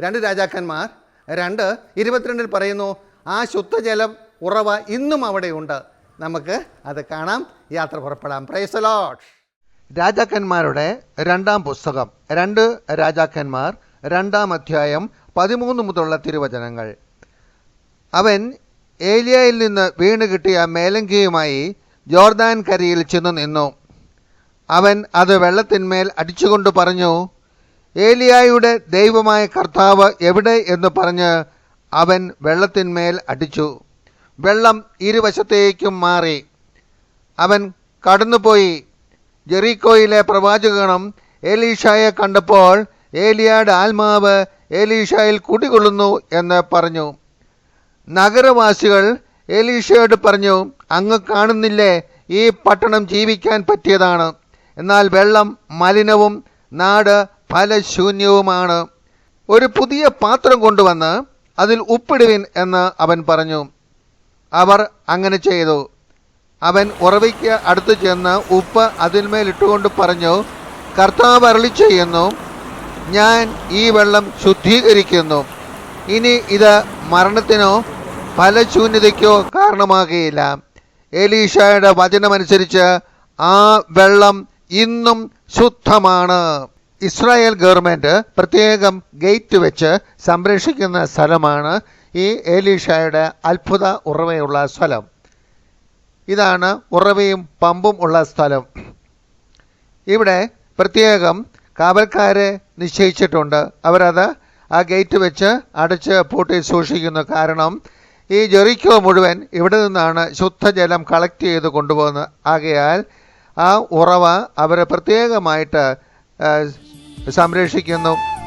രണ്ട് രാജാക്കന്മാർ രണ്ട് ഇരുപത്തിരണ്ടിൽ പറയുന്നു ആ ശുദ്ധജലം ഉറവ ഇന്നും അവിടെയുണ്ട് നമുക്ക് അത് കാണാം യാത്ര പുറപ്പെടാം. പ്രൈസ് രാജാക്കന്മാരുടെ രണ്ടാം പുസ്തകം രണ്ട് രാജാക്കന്മാർ രണ്ടാം അധ്യായം പതിമൂന്ന് മുതലുള്ള തിരുവചനങ്ങൾ. അവൻ ഏലിയയിൽ നിന്ന് വീണ് കിട്ടിയ മേലങ്കിയുമായി ജോർദാൻ കരയിൽ ചെന്നു നിന്നു. അവൻ അത് വെള്ളത്തിന്മേൽ അടിച്ചുകൊണ്ട് പറഞ്ഞു ഏലിയായുടെ ദൈവമായ കർത്താവ് എവിടെ എന്ന് പറഞ്ഞ് അവൻ വെള്ളത്തിന്മേൽ അടിച്ചു. വെള്ളം ഇരുവശത്തേക്കും മാറി. അവൻ കടന്നുപോയി. ജെറീക്കോയിലെ പ്രവാചകണം ഏലീഷായെ കണ്ടപ്പോൾ ഏലിയായുടെ ആത്മാവ് ഏലീഷായിൽ കുടികൊള്ളുന്നു എന്ന് പറഞ്ഞു. നഗരവാസികൾ ഏലീഷയോട് പറഞ്ഞു അങ്ങ് കാണുന്നില്ലേ ഈ പട്ടണം ജീവിക്കാൻ പറ്റിയതാണ്. എന്നാൽ വെള്ളം മലിനവും നാട് ഫലശൂന്യവുമാണ് ഒരു പുതിയ പാത്രം കൊണ്ടുവന്ന് അതിൽ ഉപ്പിടുവിൻ എന്ന് അവൻ പറഞ്ഞു. അവർ അങ്ങനെ ചെയ്തു. അവൻ ഉറവയ്ക്ക് അടുത്ത് ചെന്ന് ഉപ്പ് അതിന്മേലിട്ടുകൊണ്ട് പറഞ്ഞു കർത്താവ് അരളി ചെയ്യുന്നു ഞാൻ ഈ വെള്ളം ശുദ്ധീകരിക്കുന്നു. ഇനി ഇത് മരണത്തിനോ ഫലശൂന്യതയ്ക്കോ കാരണമാകുകയില്ല. എലീഷയുടെ വചനമനുസരിച്ച് ആ വെള്ളം ഇന്നും ശുദ്ധമാണ്. ഇസ്രായേൽ ഗവൺമെന്റ് പ്രത്യേകം ഗേറ്റ് വെച്ച് സംരക്ഷിക്കുന്ന സ്ഥലമാണ് ഈ ഏലീഷയുടെ അത്ഭുത ഉറവയുള്ള സ്ഥലം. ഇതാണ് ഉറവയും പമ്പും ഉള്ള സ്ഥലം. ഇവിടെ പ്രത്യേകം കാവൽക്കാരെ നിശ്ചയിച്ചിട്ടുണ്ട്. അവരത് ആ ഗേറ്റ് വെച്ച് അടച്ച് പൂട്ടി സൂക്ഷിക്കുന്നു. കാരണം ഈ ജെറിക്കോ മുഴുവൻ ഇവിടെ നിന്നാണ് ശുദ്ധജലം കളക്ട് ചെയ്ത് കൊണ്ടുപോകുന്നത്. ആകയാൽ ആ ഉറവ അവർ പ്രത്യേകമായിട്ട് സംരക്ഷിക്കുന്നു.